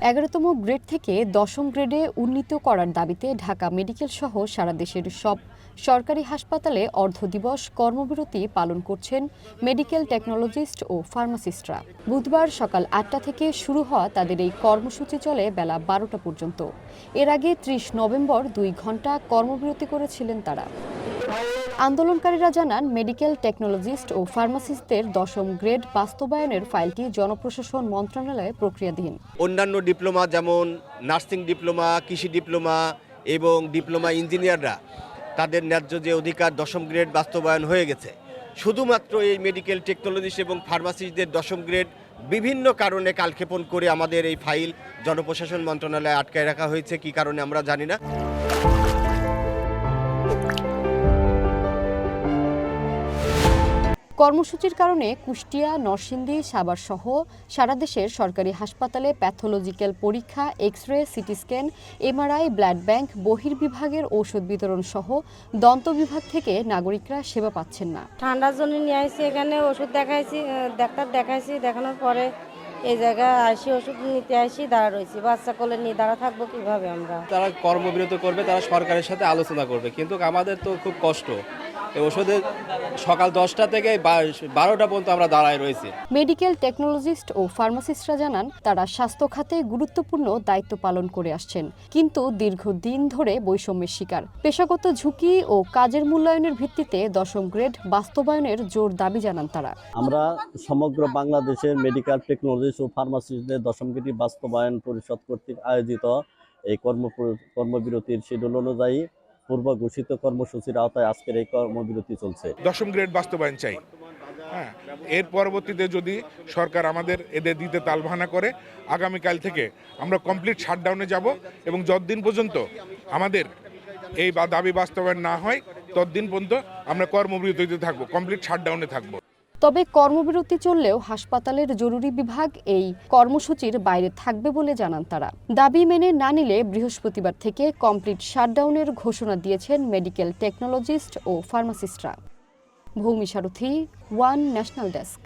এগারোতম গ্রেড থেকে দশম গ্রেডে উন্নীত করার দাবিতে ঢাকা মেডিকেল সহ সারা দেশের সব সরকারি হাসপাতালে অর্ধ দিবস কর্মবিরতি পালন করছেন মেডিকেল টেকনোলজিস্ট ও ফার্মাসিস্টরা। বুধবার সকাল আটটা থেকে শুরু হওয়া তাদের এই কর্মসূচি চলে বেলা বারোটা পর্যন্ত। এর আগে ত্রিশ নভেম্বর দুই ঘণ্টা কর্মবিরতি করেছিলেন তারা। আন্দোলনকারীরা জানান, মেডিকেল টেকনোলজিস্ট ও ফার্মাসিস্টদের দশম গ্রেড বাস্তবায়নের ফাইলটি জনপ্রশাসন মন্ত্রণালয়ে প্রক্রিয়াধীন অন্যান্য ডিপ্লোমা যেমন নার্সিং ডিপ্লোমা, কৃষি ডিপ্লোমা এবং ডিপ্লোমা ইঞ্জিনিয়াররা তাদের ন্যায্য যে অধিকার দশম গ্রেড বাস্তবায়ন হয়ে গেছে। শুধুমাত্র এই মেডিকেল টেকনোলজিস্ট এবং ফার্মাসিস্টদের দশম গ্রেড বিভিন্ন কারণে কালক্ষেপণ করে আমাদের এই ফাইল জনপ্রশাসন মন্ত্রণালয়ে আটকায় রাখা হয়েছে, কি কারণে আমরা জানি না। কর্মসূচির কারণে কুষ্টিয়া নরসিংদী সাভার সহ সারা দেশের সরকারি হাসপাতালে প্যাথোলজিক্যাল পরীক্ষা X ray CT scan MRI blood bank বহির্বিভাগের ঔষধ বিতরণ সহ দন্ত বিভাগ থেকে নাগরিকরা সেবা পাচ্ছেন না। ঠান্ডার জন্য নিয়ে আসছি এখানে ওষুধ দেখাইছি ডাক্তার দেখাইছি দেখানোর পরে এই জায়গায় আসি ওষুধ নিতে আসি দাঁড়া রয়েছি বাচ্চা কোলে নিয়ে দাঁড়া থাকব কীভাবে আমরা? তারা কর্মবিরত করবে তারা সরকারের সাথে আলোচনা করবে। কিন্তু আমাদের তো খুব কষ্ট। এই ওষুধের সকাল দশটা থেকে বারোটা পর্যন্ত আমরা দাঁড়ায় রয়েছি। মেডিকেল টেকনোলজিস্ট ও ফার্মাসিস্টরা জানান তারা স্বাস্থ্য খাতে গুরুত্বপূর্ণ দায়িত্ব পালন করে আসছেন কিন্তু দীর্ঘদিন ধরে বৈষম্যের শিকার। পেশাগত ঝুঁকি ও কাজের মূল্যায়নের ভিত্তিতে দশম গ্রেড বাস্তবায়নের জোর দাবি জানান তারা। আমরা সমগ্র বাংলাদেশের মেডিকেল টেকনোলজিস্ট ও ফার্মাসিস্টদের দশমগিরি বাস্তবায়ন পরিষদ কর্তৃক আয়োজিত এই কর্ম কর্মবিরতির শিডিউল অনুযায়ী পূর্ব ঘোষিত কর্মসূচির আওতায় আজকের এই কর্মবিরতি চলছে। দশম গ্রেড বাস্তবায়ন চাই। হ্যাঁ এর পরবর্তীতে যদি সরকার আমাদের এদের দিতে তালবাহানা করে, আগামীকাল থেকে আমরা কমপ্লিট শাটডাউনে যাব এবং যতদিন পর্যন্ত আমাদের এই দাবি বাস্তবায়ন না হয়, ততদিন পর্যন্ত আমরা কর্মবিরতিতে থাকব কমপ্লিট শাটডাউনে থাকব। তবে কর্মবিরতি চললেও হাসপাতালের জরুরি বিভাগ এই কর্মসূচির বাইরে থাকবে বলে জানান তারা। দাবি মেনে না নিলে বৃহস্পতিবার থেকে কমপ্লিট শাটডাউনের ঘোষণা দিয়েছেন মেডিকেল টেকনোলজিস্ট ও ফার্মাসিস্টরা। ভৌমি সারথী ওয়ান ন্যাশনাল ডেস্ক।